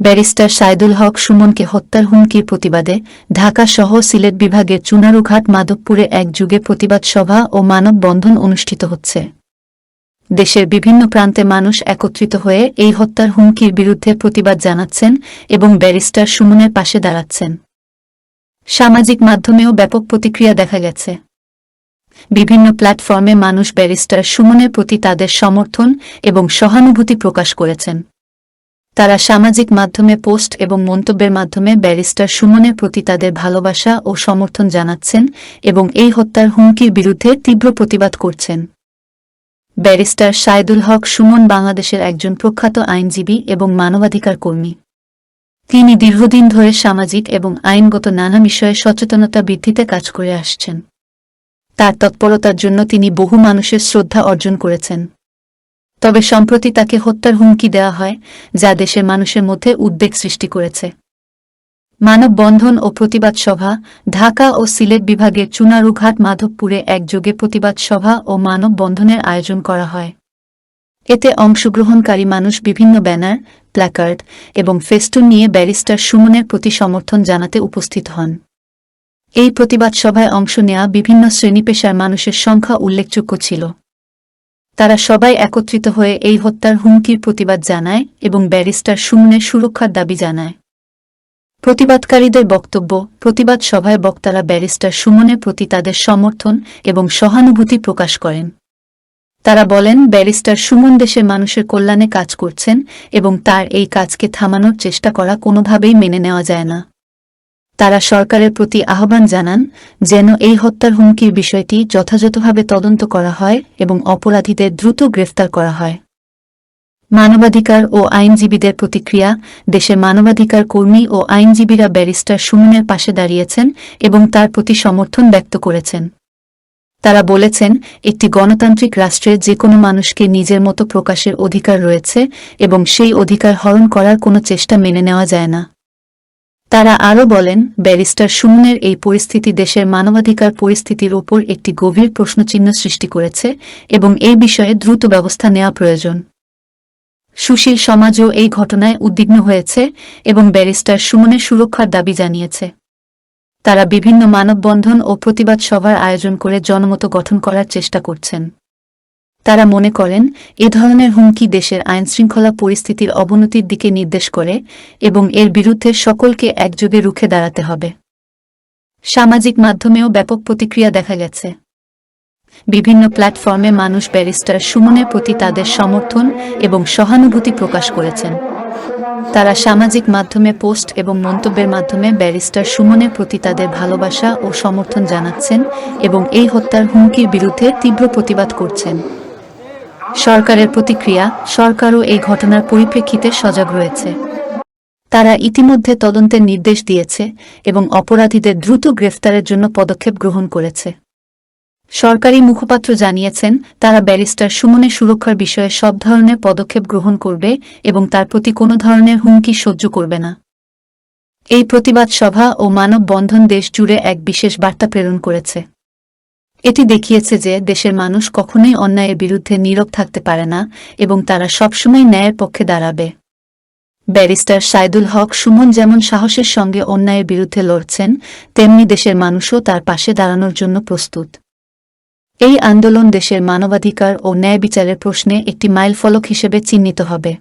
Barrister Saidul হক সুমনকে হত্যার হুমকির প্রতিবাদে ঢাকা সহ সিলেট বিভাগের চুনারুঘাট মাধবপুরে এক যুগে প্রতিবাদ সভা ও মানববন্ধন অনুষ্ঠিত হচ্ছে। দেশের বিভিন্ন প্রান্তে মানুষ একত্রিত হয়ে এই হত্যার হুমকির বিরুদ্ধে প্রতিবাদ জানাচ্ছেন এবং ব্যারিস্টার সুমনের পাশে দাঁড়াচ্ছেন। সামাজিক মাধ্যমেও ব্যাপক প্রতিক্রিয়া দেখা গেছে। বিভিন্ন প্ল্যাটফর্মে মানুষ ব্যারিস্টার সুমনের প্রতি তাদের সমর্থন এবং সহানুভূতি প্রকাশ করেছেন। তারা সামাজিক মাধ্যমে পোস্ট এবং মন্তব্যের মাধ্যমে ব্যারিস্টার সুমনের প্রতি তাদের ভালোবাসা ও সমর্থন জানাচ্ছেন এবং এই হত্যার হুমকির বিরুদ্ধে তীব্র প্রতিবাদ করছেন। ব্যারিস্টার সাইদুল হক সুমন বাংলাদেশের একজন প্রখ্যাত আইনজীবী এবং মানবাধিকার কর্মী। তিনি দীর্ঘদিন ধরে সামাজিক এবং আইনগত নানা বিষয়ে সচেতনতা বৃদ্ধিতে কাজ করে আসছেন। তার তৎপরতার জন্য তিনি বহু মানুষের শ্রদ্ধা অর্জন করেছেন। তবে সম্প্রতি তাকে হত্যার হুমকি দেওয়া হয়, যা দেশের মানুষের মধ্যে উদ্বেগ সৃষ্টি করেছে। মানববন্ধন ও প্রতিবাদ সভা, ঢাকা ও সিলেট বিভাগের চুনারুঘাট মাধবপুরে একযোগে প্রতিবাদ সভা ও মানববন্ধনের আয়োজন করা হয়। এতে অংশগ্রহণকারী মানুষ বিভিন্ন ব্যানার, প্ল্যাকার্ড এবং ফেস্টুন নিয়ে ব্যারিস্টার সুমনের প্রতি সমর্থন জানাতে উপস্থিত হন। এই প্রতিবাদ সভায় অংশ নেওয়া বিভিন্ন শ্রেণি পেশার মানুষের সংখ্যা উল্লেখযোগ্য ছিল। তারা সবাই একত্রিত হয়ে এই হত্যার হুমকির প্রতিবাদ জানায় এবং ব্যারিস্টার সুমনের সুরক্ষার দাবি জানায়। প্রতিবাদকারীদের বক্তব্য, প্রতিবাদ সভায় বক্তারা ব্যারিস্টার সুমনের প্রতি তাদের সমর্থন এবং সহানুভূতি প্রকাশ করেন। তারা বলেন, ব্যারিস্টার সুমন দেশের মানুষের কল্যাণে কাজ করছেন এবং তার এই কাজকে থামানোর চেষ্টা করা কোনোভাবেই মেনে নেওয়া যায় না। তারা সরকারের প্রতি আহ্বান জানান যেন এই হত্যার হুমকির বিষয়টি যথাযথভাবে তদন্ত করা হয় এবং অপরাধীদের দ্রুত গ্রেফতার করা হয়। মানবাধিকার ও আইনজীবীদের প্রতিক্রিয়া, দেশের মানবাধিকার কর্মী ও আইনজীবীরা ব্যারিস্টার সুমনের পাশে দাঁড়িয়েছেন এবং তার প্রতি সমর্থন ব্যক্ত করেছেন। তারা বলেছেন, একটি গণতান্ত্রিক রাষ্ট্রে যে কোনো মানুষকে নিজের মতো প্রকাশের অধিকার রয়েছে এবং সেই অধিকার হরণ করার কোনো চেষ্টা মেনে নেওয়া যায় না। তারা আরও বলেন, ব্যারিস্টার সুমনের এই পরিস্থিতি দেশের মানবাধিকার পরিস্থিতির ওপর একটি গভীর প্রশ্নচিহ্ন সৃষ্টি করেছে এবং এই বিষয়ে দ্রুত ব্যবস্থা নেওয়া প্রয়োজন। সুশীল সমাজও এই ঘটনায় উদ্বিগ্ন হয়েছে এবং ব্যারিস্টার সুমনের সুরক্ষার দাবি জানিয়েছে। তারা বিভিন্ন মানববন্ধন ও প্রতিবাদ সভার আয়োজন করে জনমত গঠন করার চেষ্টা করছেন। তারা মনে করেন, এ ধরনের হুমকি দেশের আইনশৃঙ্খলা পরিস্থিতির অবনতির দিকে নির্দেশ করে এবং এর বিরুদ্ধে সকলকে একযোগে রুখে দাঁড়াতে হবে। সামাজিক মাধ্যমেও ব্যাপক প্রতিক্রিয়া দেখা গেছে। বিভিন্ন প্ল্যাটফর্মে মানুষ ব্যারিস্টার সুমনের প্রতি তাদের সমর্থন এবং সহানুভূতি প্রকাশ করেছেন। তারা সামাজিক মাধ্যমে পোস্ট এবং মন্তব্যের মাধ্যমে ব্যারিস্টার সুমনের প্রতি তাদের ভালোবাসা ও সমর্থন জানাচ্ছেন এবং এই হত্যার হুমকির বিরুদ্ধে তীব্র প্রতিবাদ করছেন। সরকারের প্রতিক্রিয়া, সরকারও এই ঘটনার পরিপ্রেক্ষিতে সজাগ রয়েছে। তারা ইতিমধ্যে তদন্তের নির্দেশ দিয়েছে এবং অপরাধীদের দ্রুত গ্রেফতারের জন্য পদক্ষেপ গ্রহণ করেছে। সরকারি মুখপাত্র জানিয়েছেন, তারা ব্যারিস্টার সুমনের সুরক্ষার বিষয়ে সব ধরনের পদক্ষেপ গ্রহণ করবে এবং তার প্রতি কোনো ধরনের হুমকি সহ্য করবে না। এই প্রতিবাদ সভা ও মানববন্ধন দেশ জুড়ে এক বিশেষ বার্তা প্রেরণ করেছে। এটি দেখিয়েছে যে দেশের মানুষ কখনোই অন্যায়ের বিরুদ্ধে নীরব থাকতে পারে না এবং তারা সবসময় ন্যায়ের পক্ষে দাঁড়াবে। ব্যারিস্টার সাইদুল হক সুমন যেমন সাহসের সঙ্গে অন্যায়ের বিরুদ্ধে লড়ছেন, তেমনি দেশের মানুষও তার পাশে দাঁড়ানোর জন্য প্রস্তুত। এই আন্দোলন দেশের মানবাধিকার ও ন্যায় বিচারের প্রশ্নে একটি মাইলফলক হিসেবে চিহ্নিত হবে।